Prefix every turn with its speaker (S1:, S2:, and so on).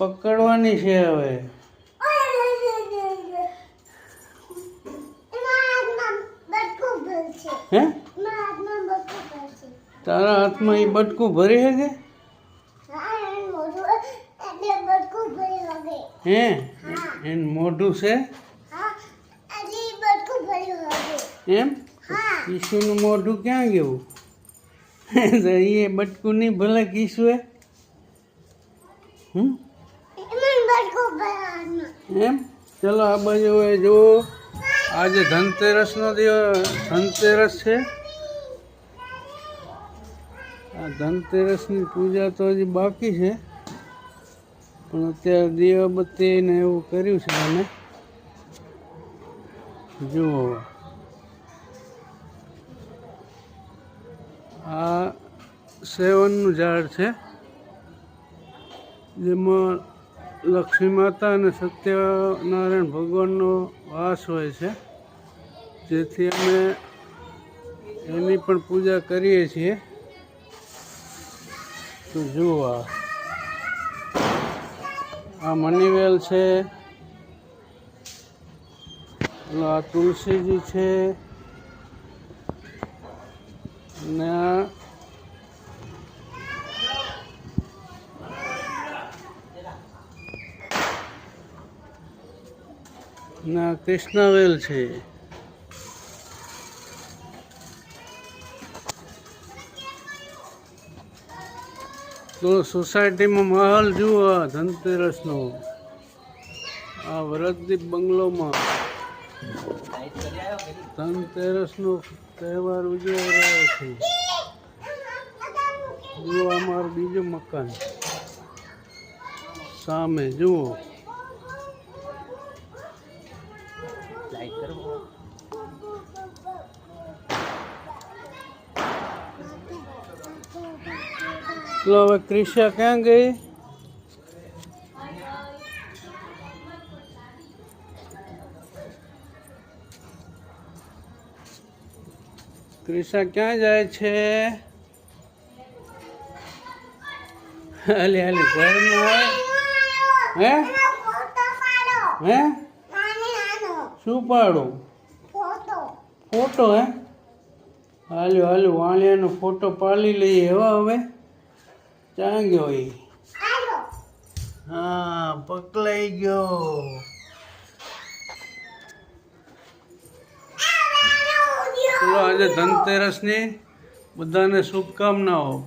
S1: પકડવાની છે હવે. હે? તારા હાથમાં એ બટકું ભરી શકે હે? એન મોઢું છે? એમ? કિશુનું મોઢું ક્યાં ગયું? એ બટકું નહીં, ભલે કીશું હમ? એમ? ચલો, આ બાજુ હવે જુઓ. આજે ધનતેરસનો દિવસ ધનતેરસ છે. આ ધનતેરસની પૂજા તો હજી બાકી છે. પણ અત્યારે દીવાબત્તી ને એવું કર્યું છે અમે જુઓ. આ સેવનનું ઝાડ છે. જેમાં લક્ષ્મી માતા અને સત્યનારાયણ ભગવાનનો વાસ હોય છે, જેથી અમે એની પણ પૂજા કરીએ છીએ. તો જુઓ આ. મનીવેલ છે આ તુલસીજી છે ને આ ના, કૃષ્ણવેલ છે. તો સોસાયટીમાં માહોલ જુઓ આ ધનતેરસનો. આ વરદદીપ બંગલોમાં. ધનતેરસનો તહેવાર ઉજવાઈ રહ્યો છે. જુઓ અમારું બીજું મકાન. સામે, જુઓ. તો હવે ક્રિશા ક્યાં ગઈ? ક્રિશા ક્યાં જાય છે? હાલી હાલી ઘરમાં હે? હે? શું પાડું? ફોટો. હે? હાલ્યો હાલ્યો વાણિયાનો ફોટો પાડી લઈએ. એવા હવે? ક્યાં ગયો એ? હા પકલાઈ ગયો. ચલો આજે ધનતેરસની બધાને શુભકામનાઓ.